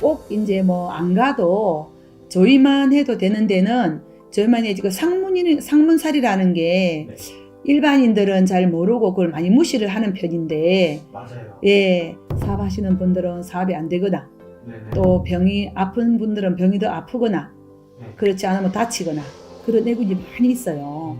꼭 이제 뭐 안 가도 저희만 해도 되는 데는 저희만의 그 상문이 상문살이라는 게 네. 일반인들은 잘 모르고 그걸 많이 무시를 하는 편인데 맞아요. 예 사업하시는 분들은 사업이 안 되거나 네네. 또 병이 아픈 분들은 병이 더 아프거나 네. 그렇지 않으면 다치거나 그런 애군이 많이 있어요.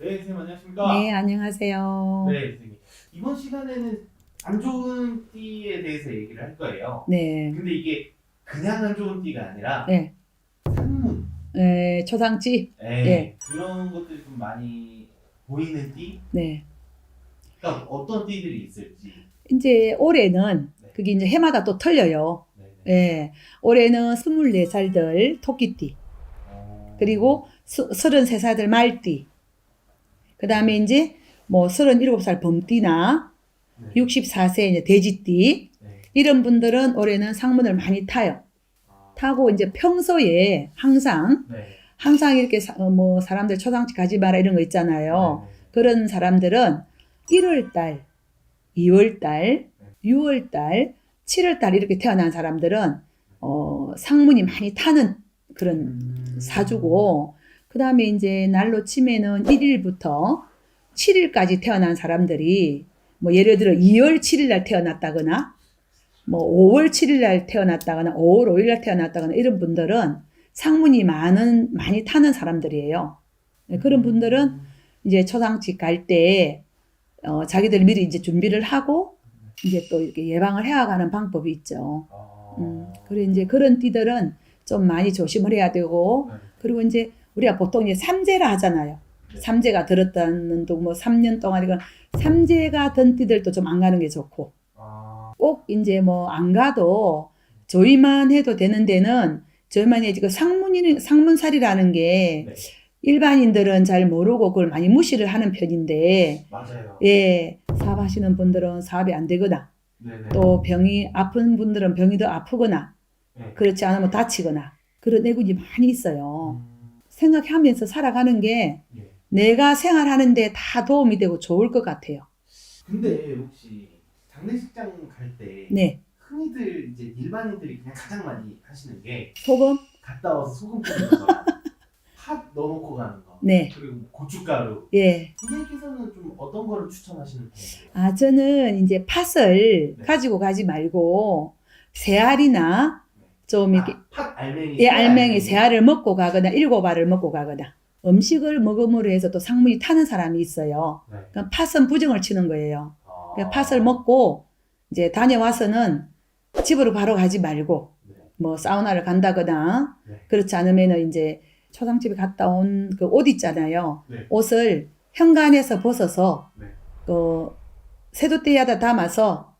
네, 선생님 안녕하십니까? 네 안녕하세요. 네, 선생님. 이번 시간에는 안 좋은 띠에 대해서 얘기를 할 거예요. 네. 근데 이게 그냥 안 좋은 띠가 아니라 네. 산문, 에, 초상지 네, 네. 그런 것들이 좀 많이 보이는 띠? 네. 그러니까 어떤 띠들이 있을지. 이제 올해는 네. 그게 이제 해마다 또 틀려요. 네 네. 예. 올해는 24살들 토끼띠, 어... 그리고 수, 33살들 말띠, 그 다음에 이제 뭐 37살 범띠나 네. 64세 이제 돼지띠, 네. 이런 분들은 올해는 상문을 많이 타요. 아, 타고 이제 평소에 항상, 네. 항상 이렇게 사, 어, 뭐 사람들 초상집 가지 마라 이런 거 있잖아요. 네. 그런 사람들은 1월 달, 2월달, 6월 달, 7월 달 이렇게 태어난 사람들은 어, 상문이 많이 타는 그런 음... 사주고 그 다음에 이제 날로 치면은 1일부터 7일까지 태어난 사람들이 뭐 예를 들어 2월 7일 날 태어났다거나 뭐 5월 7일 날 태어났다거나 5월 5일 날 태어났다거나 이런 분들은 상문이 많은 많이 타는 사람들이에요. 네, 그런 분들은 이제 초상집 갈 때 어, 자기들 미리 이제 준비를 하고 이제 또 이렇게 예방을 해가는 방법이 있죠. 아... 음, 그리고 이제 그런 띠들은 좀 많이 조심을 해야 되고 네. 그리고 이제 우리가 보통 이제 삼재라 하잖아요. 네. 삼재가 들었다는 둥뭐 3년 동안 이건 삼재가 든 띠들도 좀 안 가는 게 좋고 아... 꼭 이제 뭐 안 가도 저희만 해도 되는 데는 저희만의 그 상문이 상문살이라는 게 네. 일반인들은 잘 모르고 그걸 많이 무시를 하는 편인데 맞아요. 예 사업하시는 분들은 사업이 안 되거나 네네. 또 병이 아픈 분들은 병이 더 아프거나 네. 그렇지 않으면 다치거나 그런 애군이 많이 있어요. 음... 생각하면서 살아가는 게 예. 내가 생활하는데 다 도움이 되고 좋을 것 같아요. 근데 혹시 장례식장 갈 때 네. 흔히들 이제 일반인들이 그냥 가장 많이 하시는 게 소금? 갔다 와서 소금 뿌리는 거, 팥 넣어놓고 가는 거, 네. 그리고 뭐 고춧가루. 예. 선생님께서는 좀 어떤 거를 추천하시는 편이에요? 아, 저는 이제 팥을 네. 가지고 가지 말고 새알이나 좀 이렇게 아, 팥 알맹이. 예, 새 알맹이 새알을 먹고 가거나 일곱 알을 먹고 가거나 음식을 먹음으로 해서 또 상문이 타는 사람이 있어요. 네. 그럼 팥은 부정을 치는 거예요. 아. 그러니까 팥을 먹고 이제 다녀와서는 집으로 바로 가지 말고 네. 뭐 사우나를 간다거나 네. 그렇지 않으면은 이제 초상집에 갔다 온 그 옷 있잖아요. 네. 옷을 현관에서 벗어서 네. 그 세도대에다 담아서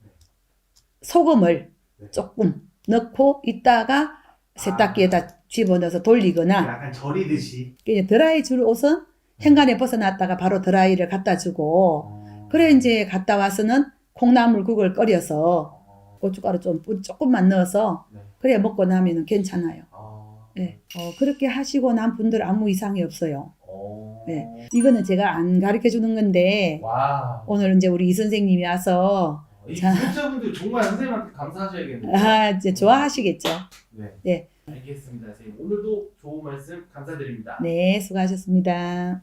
소금을 네. 조금 넣고 있다가 세탁기에다 집어넣어서 돌리거나 약간 절이듯이. 그냥 드라이 줄 옷은 현관에 벗어놨다가 바로 드라이를 갖다 주고 어. 그래 이제 갔다 와서는 콩나물국을 끓여서 어. 고춧가루 좀 조금만 넣어서 네. 그래 먹고 나면 괜찮아요. 아. 예. 어, 그렇게 하시고 난 분들 아무 이상이 없어요. 어. 네. 이거는 제가 안 가르쳐 주는 건데 와. 오늘 이제 우리 이 선생님이 와서 이 자. 구독자분들 정말 선생님한테 감사하셔야겠네요. 아, 이제 좋아하시겠죠. 네. 네. 알겠습니다, 선생님. 오늘도 좋은 말씀 감사드립니다. 네, 수고하셨습니다.